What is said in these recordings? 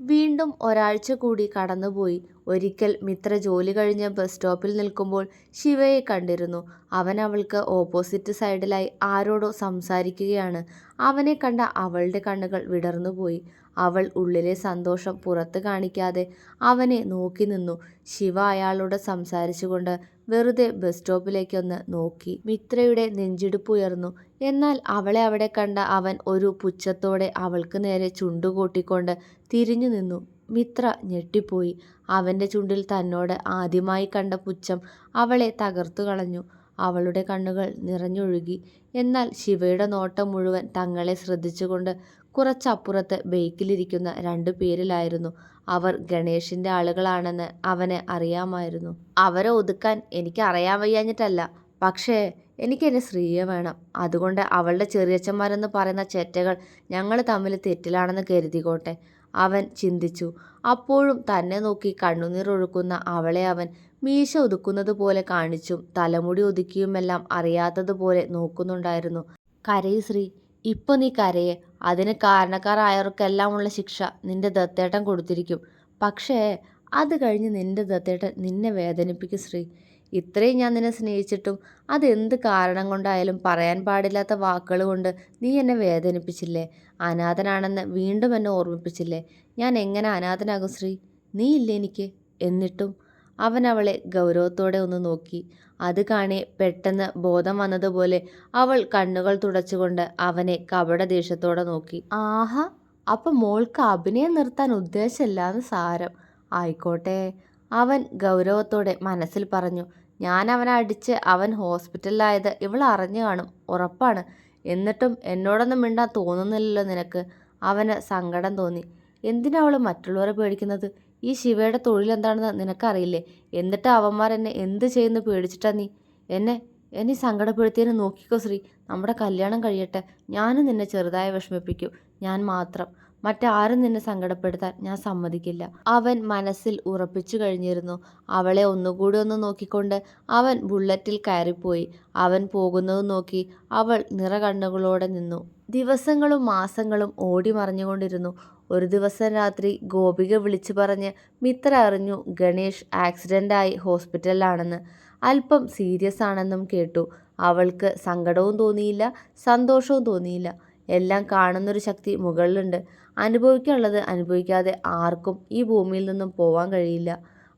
വീണ്ടും ഒരാഴ്ച കൂടി കടന്നുപോയി. ഒരിക്കൽ മിത്ര ജോലി കഴിഞ്ഞ് ബസ് സ്റ്റോപ്പിൽ നിൽക്കുമ്പോൾ ശിവയെ കണ്ടിരുന്നു. അവൻ അവൾക്ക് ഓപ്പോസിറ്റ് സൈഡിലായി ആരോടോ സംസാരിക്കുകയാണ്. അവനെ കണ്ട അവളുടെ കണ്ണുകൾ വിടർന്നുപോയി. അവൾ ഉള്ളിലെ സന്തോഷം പുറത്ത് കാണിക്കാതെ അവനെ നോക്കി നിന്നു. ശിവ അയാളോട് സംസാരിച്ചുകൊണ്ട് വെറുതെ ബസ് സ്റ്റോപ്പിലേക്കൊന്ന് നോക്കി. മിത്രയുടെ നെഞ്ചിടിപ്പ് ഉയർന്നു. എന്നാൽ അവളെ അവിടെ കണ്ട അവൻ ഒരു പുച്ഛത്തോടെ അവൾക്ക് നേരെ ചുണ്ടുകൂട്ടിക്കൊണ്ട് തിരിഞ്ഞു നിന്നു. മിത്ര ഞെട്ടിപ്പോയി. അവന്റെ ചുണ്ടിൽ തന്നോട് ആദ്യമായി കണ്ട പുച്ഛം അവളെ തകർത്തു കളഞ്ഞു അവളുടെ കണ്ണുകൾ നിറഞ്ഞൊഴുകി. എന്നാൽ ശിവയുടെ നോട്ടം മുഴുവൻ തങ്ങളെ ശ്രദ്ധിച്ചുകൊണ്ട് കുറച്ചപ്പുറത്ത് ബൈക്കിലിരിക്കുന്ന രണ്ടു പേരിലായിരുന്നു. അവർ ഗണേഷിന്റെ ആളുകളാണെന്ന് അവന് അറിയാമായിരുന്നു. അവരെ ഒതുക്കാൻ എനിക്ക് അറിയാൻ വയ്യാഞ്ഞിട്ടല്ല. പക്ഷേ എന്നെ ശ്രീയെ വേണം. അതുകൊണ്ട് അവളുടെ ചെറിയച്ഛന്മാരെന്ന് പറയുന്ന ചെറ്റകൾ ഞങ്ങൾ തമ്മിൽ തെറ്റിലാണെന്ന് കരുതിക്കോട്ടെ. അവൻ ചിന്തിച്ചു. അപ്പോഴും തന്നെ നോക്കി കണ്ണുനീർ ഒഴുക്കുന്ന അവളെ അവൻ മീശ ഒതുക്കുന്നത് പോലെ കാണിച്ചും തലമുടി ഒതുക്കിയുമെല്ലാം അറിയാത്തതുപോലെ നോക്കുന്നുണ്ടായിരുന്നു. കരയ് ശ്രീ. ഇപ്പൊ നീ കരയ്. അതിന് കാരണക്കാരായവർക്കെല്ലാമുള്ള ശിക്ഷ നിന്റെ ദത്തേട്ടൻ കൊടുത്തിരിക്കും. പക്ഷേ അത് കഴിഞ്ഞ് നിന്റെ ദത്തേട്ടൻ നിന്നെ വേദനിപ്പിക്കും ശ്രീ. ഇത്രയും ഞാൻ നിന്നെ സ്നേഹിച്ചിട്ടും അതെന്ത് കാരണം കൊണ്ടായാലും പറയാൻ പാടില്ലാത്ത വാക്കുകൾ കൊണ്ട് നീ എന്നെ വേദനിപ്പിച്ചില്ലേ. അനാഥനാണെന്ന് വീണ്ടും എന്നെ ഓർമ്മിപ്പിച്ചില്ലേ. ഞാൻ എങ്ങനെ അനാഥനാകും ശ്രീ. നീ ഇല്ലേ എനിക്ക്. എന്നിട്ടും അവൻ അവളെ ഗൗരവത്തോടെ ഒന്ന് നോക്കി. അത് കാണെ പെട്ടെന്ന് ബോധം വന്നതുപോലെ അവൾ കണ്ണുകൾ തുടച്ചുകൊണ്ട് അവനെ കപടദേഷ്യത്തോടെ നോക്കി. ആഹാ അപ്പൊ മോൾക്ക് അഭിനയം നിർത്താൻ ഉദ്ദേശമില്ലാന്ന് സാരം. ആയിക്കോട്ടെ. അവൻ ഗൗരവത്തോടെ മനസ്സിൽ പറഞ്ഞു. ഞാൻ അവനെ അടിച്ച് അവൻ ഹോസ്പിറ്റലിലായത് ഇവൾ അറിഞ്ഞു കാണും. ഉറപ്പാണ്. എന്നിട്ടും എന്നോടൊന്നും മിണ്ടാൻ തോന്നുന്നില്ലല്ലോ നിനക്ക്. അവന് സങ്കടം തോന്നി. എന്തിനാ അവൾ മറ്റുള്ളവരെ പേടിക്കുന്നത്. ഈ ശിവയുടെ തൊഴിലെന്താണെന്ന് നിനക്കറിയില്ലേ. എന്നിട്ട് അവന്മാർ എന്നെ എന്ത് ചെയ്യുന്നു പേടിച്ചിട്ടാ നീ. എന്നെ എന്നെ സങ്കടപ്പെടുത്തിയെന്ന് നോക്കിക്കോ ശ്രീ. നമ്മുടെ കല്യാണം കഴിയട്ടെ. ഞാനും നിന്നെ ചെറുതായി വിഷമിപ്പിക്കും. ഞാൻ മാത്രം. മറ്റാരും നിന്നെ സങ്കടപ്പെടുത്താൻ ഞാൻ സമ്മതിക്കില്ല. അവൻ മനസ്സിൽ ഉറപ്പിച്ചു കഴിഞ്ഞിരുന്നു. അവളെ ഒന്നുകൂടി ഒന്ന് നോക്കിക്കൊണ്ട് അവൻ ബുള്ളറ്റിൽ കയറിപ്പോയി. അവൻ പോകുന്നത് നോക്കി അവൾ നിറകണ്ണുകളോടെ നിന്നു. ദിവസങ്ങളും മാസങ്ങളും ഓടിമറഞ്ഞുകൊണ്ടിരുന്നു. ഒരു ദിവസം രാത്രി ഗോപിക വിളിച്ചു പറഞ്ഞ് മിത്ര അറിഞ്ഞു ഗണേഷ് ആക്സിഡന്റായി ഹോസ്പിറ്റലിലാണെന്ന്. അല്പം സീരിയസ് ആണെന്നും കേട്ടു. അവൾക്ക് സങ്കടവും തോന്നിയില്ല സന്തോഷവും തോന്നിയില്ല. എല്ലാം കാണുന്നൊരു ശക്തി മുകളിലുണ്ട്. അനുഭവിക്കാനുള്ളത് അനുഭവിക്കാതെ ആർക്കും ഈ ഭൂമിയിൽ നിന്നും പോവാൻ കഴിയില്ല.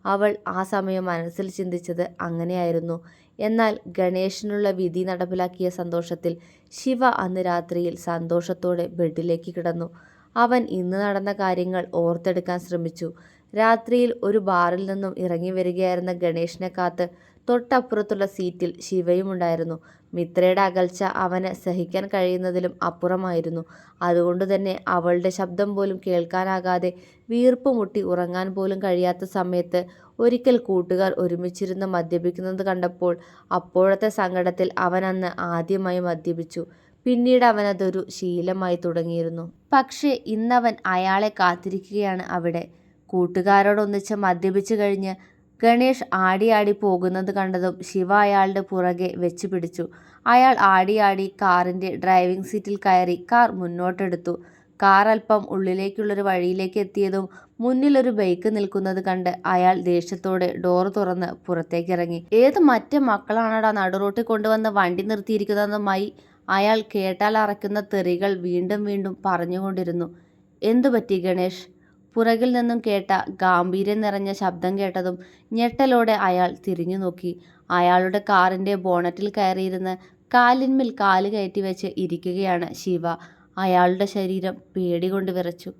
അവൾ ആ സമയം മനസ്സിൽ ചിന്തിച്ചത് അങ്ങനെയായിരുന്നു. എന്നാൽ ഗണേഷിനുള്ള വിധി നടപ്പിലാക്കിയ സന്തോഷത്തിൽ ശിവ അന്ന് രാത്രിയിൽ സന്തോഷത്തോടെ ബെഡിലേക്ക് കിടന്നു. അവൻ ഇന്ന് നടന്ന കാര്യങ്ങൾ ഓർത്തെടുക്കാൻ ശ്രമിച്ചു. രാത്രിയിൽ ഒരു ബാറിൽ നിന്നും ഇറങ്ങി വരികയായിരുന്ന ഗണേഷിനെ കാത്ത് തൊട്ടപ്പുറത്തുള്ള സീറ്റിൽ ശിവയുമുണ്ടായിരുന്നു. മിത്രയുടെ അകൽച്ച അവന് സഹിക്കാൻ കഴിയുന്നതിലും അപ്പുറമായിരുന്നു. അതുകൊണ്ട് തന്നെ അവളുടെ ശബ്ദം പോലും കേൾക്കാനാകാതെ വീർപ്പ് മുട്ടി ഉറങ്ങാൻ പോലും കഴിയാത്ത സമയത്ത് ഒരിക്കൽ കൂട്ടുകാർ ഒരുമിച്ചിരുന്ന് മദ്യപിക്കുന്നത് കണ്ടപ്പോൾ അപ്പോഴത്തെ സങ്കടത്തിൽ അവനന്ന് ആദ്യമായി മദ്യപിച്ചു. പിന്നീട് അവൻ അതൊരു ശീലമായി തുടങ്ങിയിരുന്നു. പക്ഷേ ഇന്നവൻ അയാളെ കാത്തിരിക്കുകയാണ് അവിടെ. കൂട്ടുകാരോടൊന്നിച്ച് മദ്യപിച്ചു കഴിഞ്ഞ് ഗണേഷ് ആടിയാടി പോകുന്നത് കണ്ടതും ശിവ അയാളുടെ പുറകെ വെച്ചുപിടിച്ചു. അയാൾ ആടിയാടി കാറിന്റെ ഡ്രൈവിംഗ് സീറ്റിൽ കയറി കാർ മുന്നോട്ടെടുത്തു. കാർ അല്പം ഉള്ളിലേക്കുള്ളൊരു വഴിയിലേക്ക് എത്തിയതും മുന്നിലൊരു ബൈക്ക് നിൽക്കുന്നത് കണ്ട് അയാൾ ദേഷ്യത്തോടെ ഡോർ തുറന്ന് പുറത്തേക്കിറങ്ങി. ഏത് മറ്റേ മക്കളാണടാ നടുറോട്ടിൽ കൊണ്ടുവന്ന് വണ്ടി നിർത്തിയിരിക്കുന്നതെന്ന് മൈ അയാൾ കേട്ടാൽ അറയ്ക്കുന്ന തെറികൾ വീണ്ടും വീണ്ടും പറഞ്ഞുകൊണ്ടിരുന്നു. എന്തുപറ്റി ഗണേഷ്. പുറകിൽ നിന്നും കേട്ട ഗാംഭീര്യം നിറഞ്ഞ ശബ്ദം കേട്ടതും ഞെട്ടലോടെ അയാൾ തിരിഞ്ഞു നോക്കി അയാളുടെ കാറിന്റെ ബോണറ്റിൽ കയറിയിരുന്ന് കാലിന്മേൽ കാൽ കയറ്റി വെച്ച് ഇരിക്കുകയാണ് ശിവ. അയാളുടെ ശരീരം പേടി കൊണ്ട് വിറച്ചു.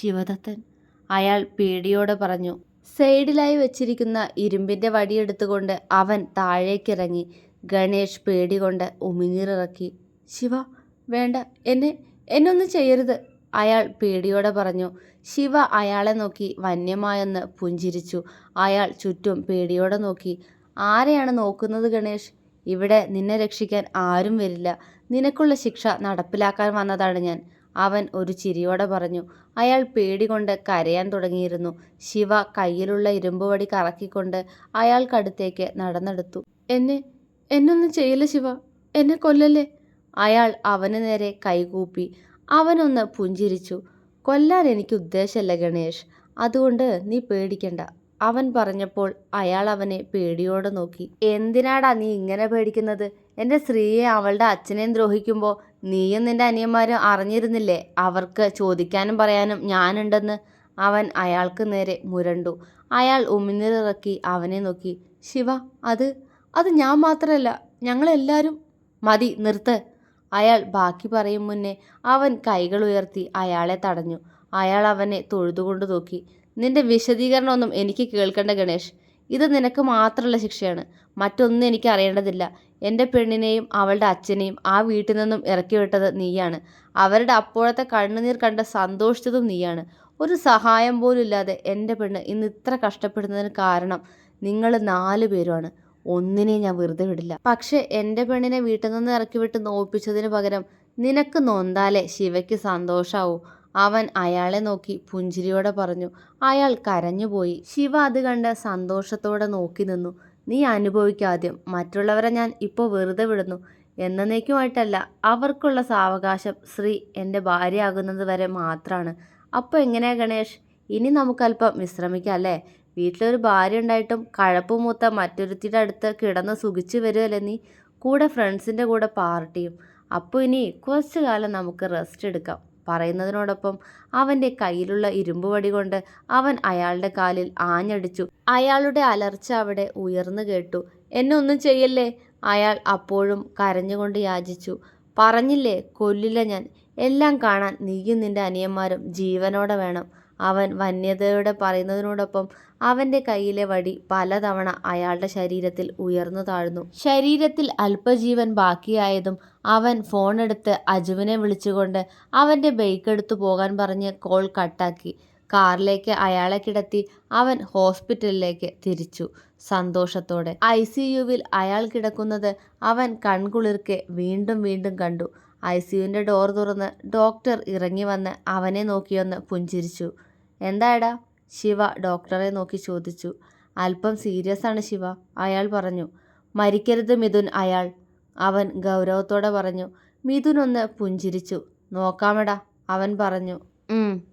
ശിവദത്തൻ. അയാൾ പേടിയോടെ പറഞ്ഞു. സൈഡിലായി വെച്ചിരിക്കുന്ന ഇരുമ്പിന്റെ വടിയെടുത്തുകൊണ്ട് അവൻ താഴേക്കിറങ്ങി. ഗണേഷ് പേടി പേടികൊണ്ട് ഉമിനീരിറക്കി. ശിവ. വേണ്ട. എന്നെ എന്നൊന്നും ചെയ്യരുത്. അയാൾ പേടിയോടെ പറഞ്ഞു. ശിവ അയാളെ നോക്കി വന്യമായൊന്ന് പുഞ്ചിരിച്ചു. അയാൾ ചുറ്റും പേടിയോടെ നോക്കി. ആരെയാണ് നോക്കുന്നത് ഗണേഷ്. ഇവിടെ നിന്നെ രക്ഷിക്കാൻ ആരും വരില്ല. നിനക്കുള്ള ശിക്ഷ നടപ്പിലാക്കാൻ വന്നതാണ് ഞാൻ. അവൻ ഒരു ചിരിയോടെ പറഞ്ഞു. അയാൾ പേടി കൊണ്ട് കരയാൻ തുടങ്ങിയിരുന്നു. ശിവ കയ്യിലുള്ള ഇരുമ്പുവടി കറക്കിക്കൊണ്ട് അയാൾക്കടുത്തേക്ക് നടന്നെടുത്തു. എന്നെ എന്നൊന്നും ചെയ്യില്ല ശിവ. എന്നെ കൊല്ലല്ലേ. അയാൾ അവന് നേരെ കൈകൂപ്പി. അവനൊന്ന് പുഞ്ചിരിച്ചു. കൊല്ലാൻ എനിക്ക് ഉദ്ദേശമല്ല ഗണേഷ്. അതുകൊണ്ട് നീ പേടിക്കണ്ട അവൻ പറഞ്ഞപ്പോൾ അയാൾ അവനെ പേടിയോടെ നോക്കി. എന്തിനാടാ നീ ഇങ്ങനെ പേടിക്കുന്നത്? എന്റെ സ്ത്രീയെ അവളുടെ അച്ഛനെയും ദ്രോഹിക്കുമ്പോൾ നീയും നിന്റെ അനിയന്മാരും അറിഞ്ഞിരുന്നില്ലേ? അവർക്ക് ചോദിക്കാനും പറയാനും ഞാനുണ്ടെന്ന്. അവൻ അയാൾക്ക് നേരെ മുരണ്ടു. അയാൾ ഉമിനീറിറക്കി അവനെ നോക്കി. ശിവ അത് അത് ഞാൻ മാത്രമല്ല ഞങ്ങളെല്ലാവരും മതി നിർത്ത്. അയാൾ ബാക്കി പറയും മുന്നേ അവൻ കൈകൾ ഉയർത്തി അയാളെ തടഞ്ഞു. അയാൾ അവനെ തൊഴുതുകൊണ്ട് നോക്കി. നിന്റെ വിശദീകരണമൊന്നും എനിക്ക് കേൾക്കേണ്ട ഗണേഷ്. ഇത് നിനക്ക് മാത്രമുള്ള ശിക്ഷയാണ്. മറ്റൊന്നും എനിക്ക് അറിയേണ്ടതില്ല. എന്റെ പെണ്ണിനെയും അവളുടെ അച്ഛനെയും ആ വീട്ടിൽ നിന്നും ഇറക്കി വിട്ടത് നീയാണ്. അവരുടെ അപ്പോഴത്തെ കണ്ണുനീർ കണ്ട് സന്തോഷിച്ചതും നീയാണ്. ഒരു സഹായം പോലും ഇല്ലാതെ എന്റെ പെണ്ണ് ഇന്ന് ഇത്ര കഷ്ടപ്പെടുന്നതിന് കാരണം നിങ്ങൾ നാല് പേരുമാണ്. ഒന്നിനെയും ഞാൻ വെറുതെ വിടില്ല. പക്ഷെ എന്റെ പെണ്ണിനെ വീട്ടിൽ നിന്ന് ഇറക്കി വിട്ട് നോപ്പിച്ചതിന് പകരം നിനക്ക് നൊന്താലേ ശിവയ്ക്ക് സന്തോഷാവൂ. അവൻ അയാളെ നോക്കി പുഞ്ചിരിയോടെ പറഞ്ഞു അയാൾ കരഞ്ഞുപോയി ശിവ അത് കണ്ട് സന്തോഷത്തോടെ നോക്കി നിന്നു. നീ അനുഭവിക്കാദ്യം മറ്റുള്ളവരെ ഞാൻ ഇപ്പോൾ വെറുതെ വിടുന്നു. എന്നേക്കുമായിട്ടല്ല അവർക്കുള്ള സാവകാശം ശ്രീ എന്റെ ഭാര്യയാകുന്നത് വരെ മാത്രമാണ് അപ്പോൾ എങ്ങനെയാ ഗണേഷ്? ഇനി നമുക്കല്പം വിശ്രമിക്കാം അല്ലേ? വീട്ടിലൊരു ഭാര്യ ഉണ്ടായിട്ടും കഴപ്പ് മൂത്ത മറ്റൊരുത്തിയുടെ അടുത്ത് കിടന്ന് സുഖിച്ചു വരുമല്ലേ നീ? കൂടെ ഫ്രണ്ട്സിന്റെ കൂടെ പാർട്ടിയും. അപ്പോൾ ഇനി കുറച്ച് കാലം നമുക്ക് റെസ്റ്റ് എടുക്കാം. പറയുന്നതിനോടൊപ്പം അവന്റെ കയ്യിലുള്ള ഇരുമ്പ് വടി കൊണ്ട് അവൻ അയാളുടെ കാലിൽ ആഞ്ഞടിച്ചു. അയാളുടെ അലർച്ച അവിടെ ഉയർന്നു കേട്ടു. എന്നെ ഒന്നും ചെയ്യല്ലേ? അയാൾ അപ്പോഴും കരഞ്ഞുകൊണ്ട് യാചിച്ചു. പറഞ്ഞില്ലേ കൊല്ലില്ല ഞാൻ. എല്ലാം കാണാൻ നീയും നിന്റെ അനിയന്മാരും ജീവനോടെ വേണം. അവൻ വന്യതയോടെ പറയുന്നതിനോടൊപ്പം അവന്റെ കയ്യിലെ വടി പലതവണ അയാളുടെ ശരീരത്തിൽ ഉയർന്നു താഴ്ന്നു. ശരീരത്തിൽ അല്പജീവൻ ബാക്കിയായതും അവൻ ഫോണെടുത്ത് അജുവിനെ വിളിച്ചുകൊണ്ട് അവന്റെ ബൈക്ക് എടുത്തു പോകാൻ പറഞ്ഞ് കോൾ കട്ടാക്കി കാറിലേക്ക് അയാളെ കിടത്തി അവൻ ഹോസ്പിറ്റലിലേക്ക് തിരിച്ചു. സന്തോഷത്തോടെ. ഐ സി യുവിൽ അയാൾ കിടക്കുന്നത് അവൻ കൺകുളിർക്കെ വീണ്ടും വീണ്ടും കണ്ടു. ഐ സിയുവിന്റെ ഡോർ തുറന്ന് ഡോക്ടർ ഇറങ്ങി വന്ന് അവനെ നോക്കിയൊന്ന് പുഞ്ചിരിച്ചു. എന്തായടാ? ശിവ ഡോക്ടറെ നോക്കി ചോദിച്ചു. അല്പം സീരിയസ് ആണ് ശിവ അയാൾ പറഞ്ഞു. മരിക്കരുത് മിഥുൻ അയാൾ. അവൻ ഗൗരവത്തോടെ പറഞ്ഞു. മിഥുൻ ഒന്ന് പുഞ്ചിരിച്ചു. നോക്കാമെടാ അവൻ പറഞ്ഞു.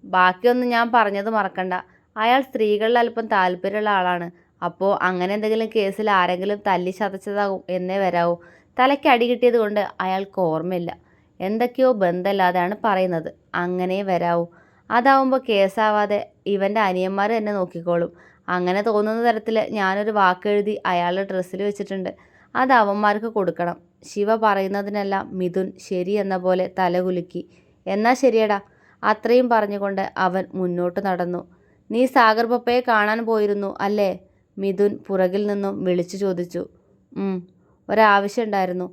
ബാക്കിയൊന്നും ഞാൻ പറഞ്ഞത് മറക്കണ്ട. അയാൾ സ്ത്രീകളിൽ അല്പം താല്പര്യമുള്ള ആളാണ്. അപ്പോൾ അങ്ങനെ എന്തെങ്കിലും കേസിൽ ആരെങ്കിലും തല്ലി ചതച്ചതാകും എന്നേ വരാവൂ. തലയ്ക്ക് അടി കിട്ടിയത് കൊണ്ട് അയാൾക്ക് ഓർമ്മയില്ല. എന്തൊക്കെയോ ബന്ധമില്ലാതെയാണ് പറയുന്നത്. അങ്ങനെ വരാവൂ. അതാവുമ്പോൾ കേസാവാതെ ഇവന്റെ അനിയന്മാർ തന്നെ നോക്കിക്കോളും. അങ്ങനെ തോന്നുന്ന തരത്തിൽ ഞാനൊരു വാക്കെഴുതി അയാളുടെ ഡ്രസ്സിൽ വെച്ചിട്ടുണ്ട്. അത് അവന്മാർക്ക് കൊടുക്കണം. ശിവ പറയുന്നതിനെല്ലാം മിഥുൻ ശരി എന്ന പോലെ തലകുലുക്കി. എന്നാ ശരിയടാ? അത്രയും പറഞ്ഞുകൊണ്ട് അവൻ മുന്നോട്ട് നടന്നു. നീ സാഗർ പപ്പയെ കാണാൻ പോയിരുന്നു അല്ലേ? മിഥുൻ പുറകിൽ നിന്നും വിളിച്ചു ചോദിച്ചു. ഒരാവശ്യം ഉണ്ടായിരുന്നു.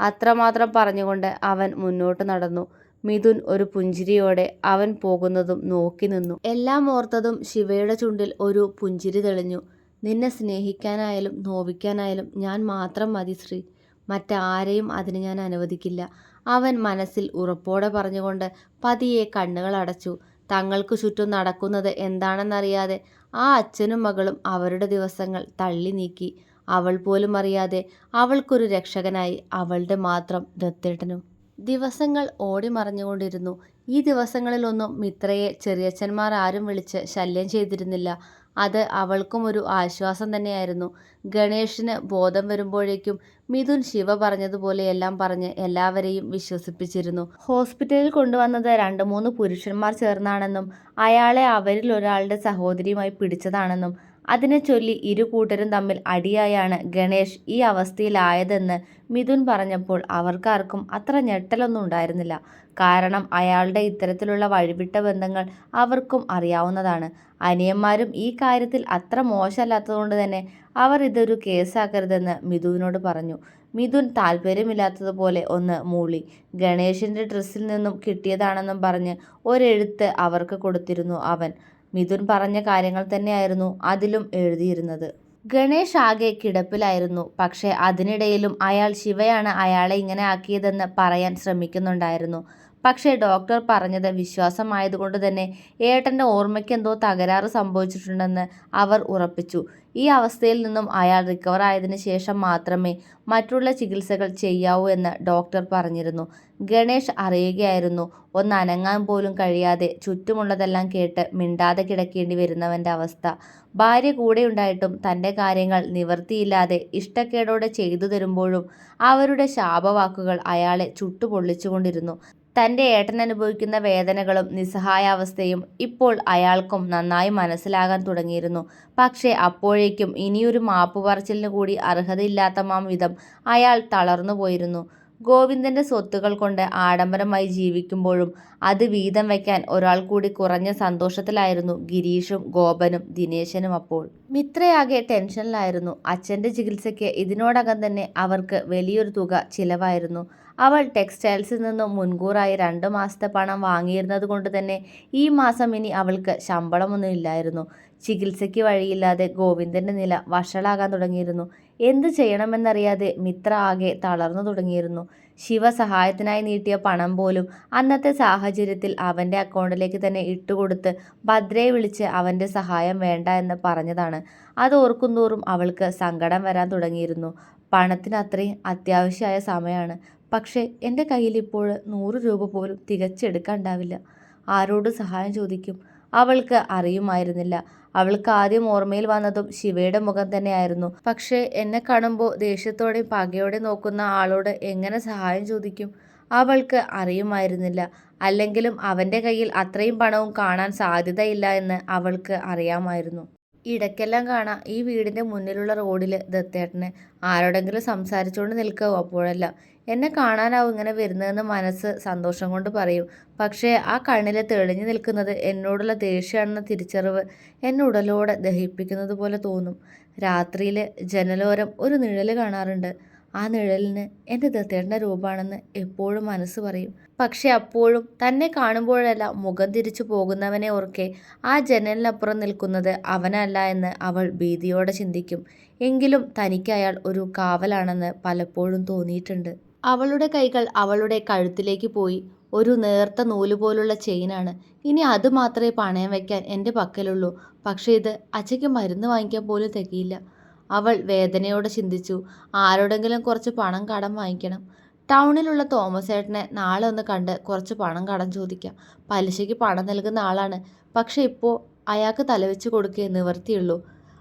അത്രമാത്രം പറഞ്ഞുകൊണ്ട് അവൻ മുന്നോട്ട് നടന്നു. മിഥുൻ ഒരു പുഞ്ചിരിയോടെ അവൻ പോകുന്നതും നോക്കി നിന്നു. എല്ലാം ഓർത്തതും ശിവയുടെ ചുണ്ടിൽ ഒരു പുഞ്ചിരി തെളിഞ്ഞു. നിന്നെ സ്നേഹിക്കാനായാലും നോവിക്കാനായാലും ഞാൻ മാത്രം മതി ശ്രീ. മറ്റാരെയും അതിന് ഞാൻ അനുവദിക്കില്ല. അവൻ മനസ്സിൽ ഉറപ്പോടെ പറഞ്ഞുകൊണ്ട് പതിയെ കണ്ണുകൾ അടച്ചു. തങ്ങൾക്ക് ചുറ്റും നടക്കുന്നത് എന്താണെന്നറിയാതെ ആ അച്ഛനും മകളും അവരുടെ ദിവസങ്ങൾ തള്ളി നീക്കി. അവൾ പോലും അറിയാതെ അവൾക്കൊരു രക്ഷകനായി അവളുടെ മാത്രം ദത്തേട്ടനും. ദിവസങ്ങൾ ഓടി മറഞ്ഞുകൊണ്ടിരുന്നു. ഈ ദിവസങ്ങളിലൊന്നും മിത്രയെ ചെറിയച്ഛന്മാർ ആരും വിളിച്ച് ശല്യം ചെയ്തിരുന്നില്ല. അത് അവൾക്കും ഒരു ആശ്വാസം തന്നെയായിരുന്നു. ഗണേഷിന് ബോധം വരുമ്പോഴേക്കും മിഥുൻ ശിവ പറഞ്ഞതുപോലെയെല്ലാം പറഞ്ഞ് എല്ലാവരെയും വിശ്വസിപ്പിച്ചിരുന്നു. ഹോസ്പിറ്റലിൽ കൊണ്ടുവന്നത് രണ്ട് മൂന്ന് പുരുഷന്മാർ ചേർന്നാണെന്നും അയാളെ അവരിൽ ഒരാളുടെ സഹോദരിയുമായി പിടിച്ചതാണെന്നും അതിനെ ചൊല്ലി ഇരു കൂട്ടരും തമ്മിൽ അടിയായാണ് ഗണേഷ് ഈ അവസ്ഥയിലായതെന്ന് മിഥുൻ പറഞ്ഞപ്പോൾ അവർക്കാർക്കും അത്ര ഞെട്ടലൊന്നും ഉണ്ടായിരുന്നില്ല. കാരണം അയാളുടെ ഇത്തരത്തിലുള്ള വഴിവിട്ട ബന്ധങ്ങൾ അവർക്കും അറിയാവുന്നതാണ്. അനിയന്മാരും ഈ കാര്യത്തിൽ അത്ര മോശമല്ലാത്തതുകൊണ്ട് തന്നെ അവർ ഇതൊരു കേസാക്കരുതെന്ന് മിഥുവിനോട് പറഞ്ഞു. മിഥുൻ താല്പര്യമില്ലാത്തതുപോലെ ഒന്ന് മൂളി. ഗണേഷിന്റെ ഡ്രസ്സിൽ നിന്നും കിട്ടിയതാണെന്നും പറഞ്ഞ് ഒരെഴുത്ത് അവർക്ക് കൊടുത്തിരുന്നു അവൻ. മിഥുൻ പറഞ്ഞ കാര്യങ്ങൾ തന്നെയായിരുന്നു അതിലും എഴുതിയിരുന്നത്. ഗണേഷ് ആകെ കിടപ്പിലായിരുന്നു. പക്ഷേ അതിനിടയിലും അയാൾ ശിവയാണ് അയാളെ ഇങ്ങനെ ആക്കിയതെന്ന് പറയാൻ ശ്രമിക്കുന്നുണ്ടായിരുന്നു. പക്ഷേ ഡോക്ടർ പറഞ്ഞത് വിശ്വാസമായതുകൊണ്ട് തന്നെ ഏട്ടന്റെ ഓർമ്മയ്ക്ക് എന്തോ തകരാറ് സംഭവിച്ചിട്ടുണ്ടെന്ന് അവർ ഉറപ്പിച്ചു. ഈ അവസ്ഥയിൽ നിന്നും അയാൾ റിക്കവർ ആയതിനു ശേഷം മാത്രമേ മറ്റുള്ള ചികിത്സകൾ ചെയ്യാവൂ എന്ന് ഡോക്ടർ പറഞ്ഞിരുന്നു. ഗണേഷ് അറിയുകയായിരുന്നു ഒന്ന് അനങ്ങാൻ പോലും കഴിയാതെ ചുറ്റുമുള്ളതെല്ലാം കേട്ട് മിണ്ടാതെ കിടക്കേണ്ടി വരുന്നവന്റെ അവസ്ഥ. ഭാര്യ കൂടെയുണ്ടായിട്ടും തന്റെ കാര്യങ്ങൾ നിവർത്തിയില്ലാതെ ഇഷ്ടക്കേടോടെ ചെയ്തു തരുമ്പോഴും അവരുടെ ശാപവാക്കുകൾ അയാളെ ചുട്ടുപൊള്ളിച്ചുകൊണ്ടിരുന്നു. തന്റെ ഏട്ടൻ അനുഭവിക്കുന്ന വേദനകളും നിസ്സഹായാവസ്ഥയും ഇപ്പോൾ അയാൾക്കും നന്നായി മനസ്സിലാകാൻ തുടങ്ങിയിരുന്നു. പക്ഷേ അപ്പോഴേക്കും ഇനിയൊരു മാപ്പ് പറച്ചിലിന് കൂടി അർഹതയില്ലാത്തമാം വിധം അയാൾ തളർന്നു പോയിരുന്നു. ഗോവിന്ദന്റെ സ്വത്തുക്കൾ കൊണ്ട് ആഡംബരമായി ജീവിക്കുമ്പോഴും അത് വീതം വയ്ക്കാൻ ഒരാൾ കൂടി കുറഞ്ഞ സന്തോഷത്തിലായിരുന്നു ഗിരീഷും ഗോപനും ദിനേശനും അപ്പോൾ. മിത്രയാകെ ടെൻഷനിലായിരുന്നു. അച്ഛന്റെ ചികിത്സയ്ക്ക് ഇതിനോടകം തന്നെ അവർക്ക് വലിയൊരു തുക ചിലവായിരുന്നു. അവൾ ടെക്സ്റ്റൈൽസിൽ നിന്നും മുൻകൂറായി രണ്ട് മാസത്തെ പണം വാങ്ങിയിരുന്നത് കൊണ്ട് തന്നെ ഈ മാസം ഇനി അവൾക്ക് ശമ്പളമൊന്നും ഇല്ലായിരുന്നു. ചികിത്സയ്ക്ക് വഴിയില്ലാതെ ഗോവിന്ദന്റെ നില വഷളാകാൻ തുടങ്ങിയിരുന്നു. എന്ത് ചെയ്യണമെന്നറിയാതെ മിത്ര ആകെ തളർന്നു തുടങ്ങിയിരുന്നു. ശിവ സഹായത്തിനായി നീട്ടിയ പണം പോലും അന്നത്തെ സാഹചര്യത്തിൽ അവന്റെ അക്കൗണ്ടിലേക്ക് തന്നെ ഇട്ടുകൊടുത്ത് ഭദ്രയെ വിളിച്ച് അവന്റെ സഹായം വേണ്ട എന്ന് പറഞ്ഞതാണ്. അത് ഓർക്കുന്തോറും അവൾക്ക് സങ്കടം വരാൻ തുടങ്ങിയിരുന്നു. പണത്തിന് അത്രയും അത്യാവശ്യമായ സമയമാണ്. പക്ഷേ എന്റെ കയ്യിൽ ഇപ്പോൾ നൂറ് രൂപ പോലും തികച്ചെടുക്കാണ്ടാവില്ല. ആരോട് സഹായം ചോദിക്കും? അവൾക്ക് അറിയുമായിരുന്നില്ല. അവൾക്ക് ആദ്യം ഓർമ്മയിൽ വന്നതും ശിവയുടെ മുഖം തന്നെയായിരുന്നു. പക്ഷേ എന്നെ കാണുമ്പോൾ ദേഷ്യത്തോടെയും പകയോടെ നോക്കുന്ന ആളോട് എങ്ങനെ സഹായം ചോദിക്കും? അവൾക്ക് അറിയുമായിരുന്നില്ല. അല്ലെങ്കിലും അവന്റെ കയ്യിൽ അത്രയും പണവും കാണാൻ സാധ്യതയില്ല എന്ന് അവൾക്ക് അറിയാമായിരുന്നു. ഇടയ്ക്കെല്ലാം കാണാം ഈ വീടിന്റെ മുന്നിലുള്ള റോഡിൽ ദത്തേട്ടന്. ആരോടെങ്കിലും സംസാരിച്ചുകൊണ്ട് നിൽക്കുക അപ്പോഴെല്ലാം. എന്നെ കാണാനാവും ഇങ്ങനെ വരുന്നതെന്ന് മനസ്സ് സന്തോഷം കൊണ്ട് പറയും. പക്ഷേ ആ കണ്ണിൽ തെളിഞ്ഞു നിൽക്കുന്നത് എന്നോടുള്ള ദേഷ്യമാണെന്ന തിരിച്ചറിവ് എന്നെ ഉടലോടെ ദഹിപ്പിക്കുന്നത് പോലെ തോന്നും. രാത്രിയിൽ ജനലോരം ഒരു നിഴൽ കാണാറുണ്ട്. ആ നിഴലിന് എന്റെ ദത്തേട്ടന്റെ രൂപമാണെന്ന് എപ്പോഴും മനസ്സ് പറയും. പക്ഷെ അപ്പോഴും തന്നെ കാണുമ്പോഴല്ല മുഖം തിരിച്ചു പോകുന്നവനെ ഓർക്കെ ആ ജനലിനപ്പുറം നിൽക്കുന്നത് അവനല്ല എന്ന് അവൾ ഭീതിയോടെ ചിന്തിക്കും. എങ്കിലും തനിക്ക് അയാൾ ഒരു കാവലാണെന്ന് പലപ്പോഴും തോന്നിയിട്ടുണ്ട്. അവളുടെ കൈകൾ അവളുടെ കഴുത്തിലേക്ക് പോയി. ഒരു നേർത്ത നൂൽ പോലുള്ള ചെയിനാണ്. ഇനി അത് മാത്രമേ പണയം വയ്ക്കാൻ എന്റെ പക്കലുള്ളൂ. പക്ഷേ ഇത് അച്ഛയ്ക്ക് മരുന്ന് വാങ്ങിക്കാൻ പോലും തികയില്ല. അവൾ വേദനയോടെ ചിന്തിച്ചു ആരോടെങ്കിലും കുറച്ച് പണം കടം വാങ്ങിക്കണം. ടൗണിലുള്ള തോമസ് ഏട്ടനെ നാളെ ഒന്ന് കണ്ട് കുറച്ച് പണം കടം ചോദിക്കാം. പലിശയ്ക്ക് പണം നൽകുന്ന ആളാണ്. പക്ഷെ ഇപ്പോൾ അയാൾക്ക് തലവെച്ച് കൊടുക്കേ നിവർത്തിയുള്ളൂ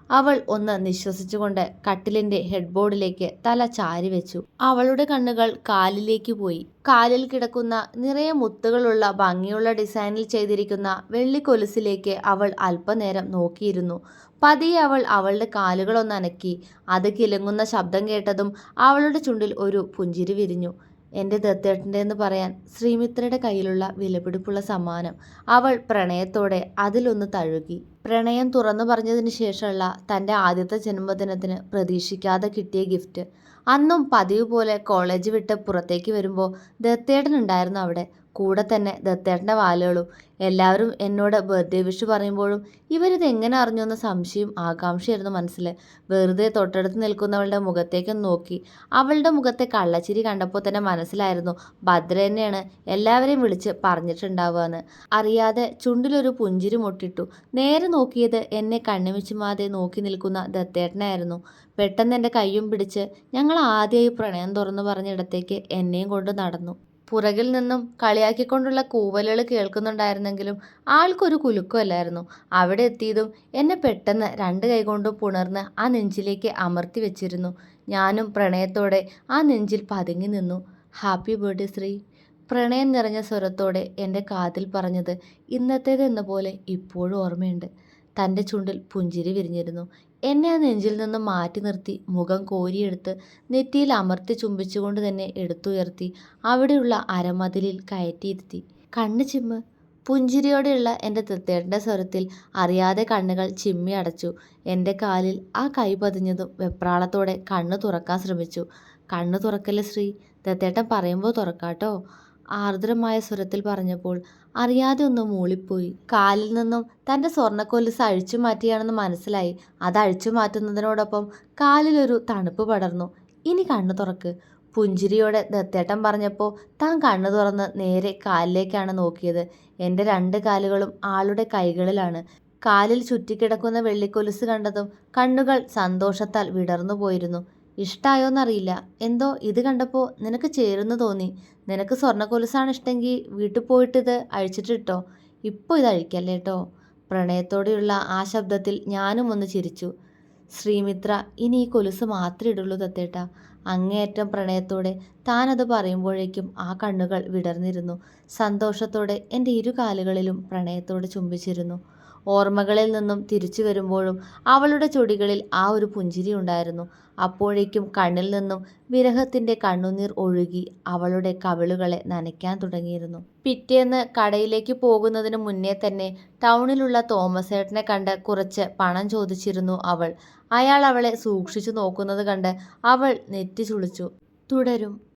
അവൾ ഒന്ന് നിശ്വസിച്ചുകൊണ്ട് കട്ടിലിന്റെ ഹെഡ്ബോർഡിലേക്ക് തല ചാരി വെച്ചു. അവളുടെ കണ്ണുകൾ കാലിലേക്ക് പോയി. കാലിൽ കിടക്കുന്ന നിറയെ മുത്തുകളുള്ള ഭംഗിയുള്ള ഡിസൈനിൽ ചെയ്തിരിക്കുന്ന വെള്ളിക്കൊലുസിലേക്ക് അവൾ അല്പനേരം നോക്കിയിരുന്നു. പതിയെ അവൾ അവളുടെ കാലുകളൊന്ന് അനക്കി അത് കിലുങ്ങുന്ന ശബ്ദം കേട്ടതും അവളുടെ ചുണ്ടിൽ ഒരു പുഞ്ചിരി വിരിഞ്ഞു. എന്റെ ദത്തേട്ടന്റെ എന്ന് പറയാൻ ശ്രീമിത്രയുടെ കയ്യിലുള്ള വിലപിടിപ്പുള്ള സമ്മാനം. അവൾ പ്രണയത്തോടെ അതിലൊന്ന് തഴുകി. പ്രണയം തുറന്നു പറഞ്ഞതിന് ശേഷമുള്ള തന്റെ ആദ്യത്തെ ജന്മദിനത്തിന് പ്രതീക്ഷിക്കാതെ കിട്ടിയ ഗിഫ്റ്റ്. അന്നും പതിവ് പോലെ കോളേജ് വിട്ട് പുറത്തേക്ക് വരുമ്പോൾ ദത്തേട്ടൻ ഉണ്ടായിരുന്നു അവിടെ. കൂടെ തന്നെ ദത്തേട്ടന്റെ വാലുകളും. എല്ലാവരും എന്നോട് ബർത്ത്ഡേ വിഷ് പറയുമ്പോഴും ഇവരിത് എങ്ങനെ അറിഞ്ഞു എന്ന സംശയം ആകാംക്ഷയായിരുന്നു മനസ്സിൽ. വെറുതെ തൊട്ടടുത്ത് നിൽക്കുന്നവളുടെ മുഖത്തേക്ക് നോക്കി. അവളുടെ മുഖത്തെ കള്ളച്ചിരി കണ്ടപ്പോൾ തന്നെ മനസ്സിലായിരുന്നു ഭദ്ര തന്നെയാണ് എല്ലാവരെയും വിളിച്ച് പറഞ്ഞിട്ടുണ്ടാവുക എന്ന് അറിയാതെ ചുണ്ടിലൊരു പുഞ്ചിരി മുട്ടിട്ടു. നേരെ നോക്കിയത് എന്നെ കണ്ണുമിച്ചുമാതെ നോക്കി നിൽക്കുന്ന ദത്തേട്ടനായിരുന്നു. പെട്ടെന്ന് എന്റെ കയ്യും പിടിച്ച് ഞങ്ങൾ ആദ്യമായി പ്രണയം തുറന്നു പറഞ്ഞിടത്തേക്ക് എന്നെയും കൊണ്ട് നടന്നു. പുറകിൽ നിന്നും കളിയാക്കിക്കൊണ്ടുള്ള കൂവലുകൾ കേൾക്കുന്നുണ്ടായിരുന്നെങ്കിലും ആൾക്കൊരു കുലുക്കമല്ലായിരുന്നു. അവിടെ എത്തിയതും എന്നെ പെട്ടെന്ന് രണ്ട് കൈകൊണ്ടും പുണർന്ന് ആ നെഞ്ചിലേക്ക് അമർത്തി വെച്ചിരുന്നു. ഞാനും പ്രണയത്തോടെ ആ നെഞ്ചിൽ പതുങ്ങി നിന്നു. Happy birthday Sree. പ്രണയം നിറഞ്ഞ സ്വരത്തോടെ എന്റെ കാതിൽ പറഞ്ഞത് ഇന്നത്തേതെന്ന പോലെ ഇപ്പോഴും ഓർമ്മയുണ്ട്. തന്റെ ചുണ്ടിൽ പുഞ്ചിരി വിരിഞ്ഞിരുന്നു. എന്നെ ആ നെഞ്ചിൽ നിന്ന് മാറ്റി നിർത്തി. മുഖം കോരിയെടുത്ത് നെറ്റിയിൽ അമർത്തി ചുംബിച്ചുകൊണ്ട് തന്നെ എടുത്തുയർത്തി അവിടെയുള്ള അരമതിലിൽ കയറ്റിയിരുത്തി. കണ്ണ് ചിമ്മ്. പുഞ്ചിരിയോടെയുള്ള എന്റെ തൃത്തേട്ടന്റെ സ്വരത്തിൽ അറിയാതെ കണ്ണുകൾ ചിമ്മി അടച്ചു. എന്റെ കാലിൽ ആ കൈ പതിഞ്ഞതും വെപ്രാളത്തോടെ കണ്ണ് തുറക്കാൻ ശ്രമിച്ചു. കണ്ണ് തുറക്കല്ലേ ശ്രീ? ദത്തേട്ടൻ പറയുമ്പോൾ തുറക്കാട്ടോ? ആർദ്രമായ സ്വരത്തിൽ പറഞ്ഞപ്പോൾ അറിയാതെ ഒന്ന് മൂളിപ്പോയി കാലിൽ നിന്നും തന്റെ സ്വർണക്കൊലുസ് അഴിച്ചു മാറ്റിയാണെന്ന് മനസ്സിലായി അത് അഴിച്ചു മാറ്റുന്നതിനോടൊപ്പം കാലിലൊരു തണുപ്പ് പടർന്നു ഇനി കണ്ണു തുറക്ക് പുഞ്ചിരിയോടെ ദത്തേട്ടൻ പറഞ്ഞപ്പോൾ താൻ കണ്ണു തുറന്ന് നേരെ കാലിലേക്കാണ് നോക്കിയത്. എന്റെ രണ്ട് കാലുകളും ആളുടെ കൈകളിലാണ്. കാലിൽ ചുറ്റിക്കിടക്കുന്ന വെള്ളിക്കൊലുസ് കണ്ടതും കണ്ണുകൾ സന്തോഷത്താൽ വിടർന്നുപോയിരുന്നു. ഇഷ്ടായോന്നറിയില്ല. എന്തോ ഇത് കണ്ടപ്പോൾ നിനക്ക് ചേരുന്നു തോന്നി. നിനക്ക് സ്വർണക്കൊലുസാണിഷ്ടങ്കി വീട്ടിൽ പോയിട്ട് ഇത് അഴിച്ചിട്ടിട്ടോ. അഴിക്കല്ലേ കേട്ടോ പ്രണയത്തോടെയുള്ള ആ ശബ്ദത്തിൽ ഞാനും ഒന്ന് ചിരിച്ചു. ശ്രീമിത്ര ഇനി ഈ കൊലുസ് മാത്രമേ ഇടുള്ളൂ തത്തേട്ട അങ്ങേയറ്റം പ്രണയത്തോടെ താനത് പറയുമ്പോഴേക്കും ആ കണ്ണുകൾ വിടർന്നിരുന്നു. സന്തോഷത്തോടെ എന്റെ ഇരു കാലുകളിലും പ്രണയത്തോടെ ചുംബിച്ചിരുന്നു. ഓർമ്മകളിൽ നിന്നും തിരിച്ചു വരുമ്പോഴും അവളുടെ ചുടികളിൽ ആ ഒരു പുഞ്ചിരി ഉണ്ടായിരുന്നു അപ്പോഴേക്കും കണ്ണിൽ നിന്നും വിരഹത്തിന്റെ കണ്ണുനീർ ഒഴുകി അവളുടെ കവിളുകളെ നനയ്ക്കാൻ തുടങ്ങിയിരുന്നു. പിറ്റേന്ന് കടയിലേക്ക് പോകുന്നതിന് മുന്നേ തന്നെ ടൗണിലുള്ള തോമസേട്ടനെ കണ്ട് കുറച്ച് പണം ചോദിച്ചിരുന്നു അവൾ. അയാൾ അവളെ സൂക്ഷിച്ചു നോക്കുന്നത് കണ്ട് അവൾ നെറ്റി ചുളിച്ചു. തുടരും.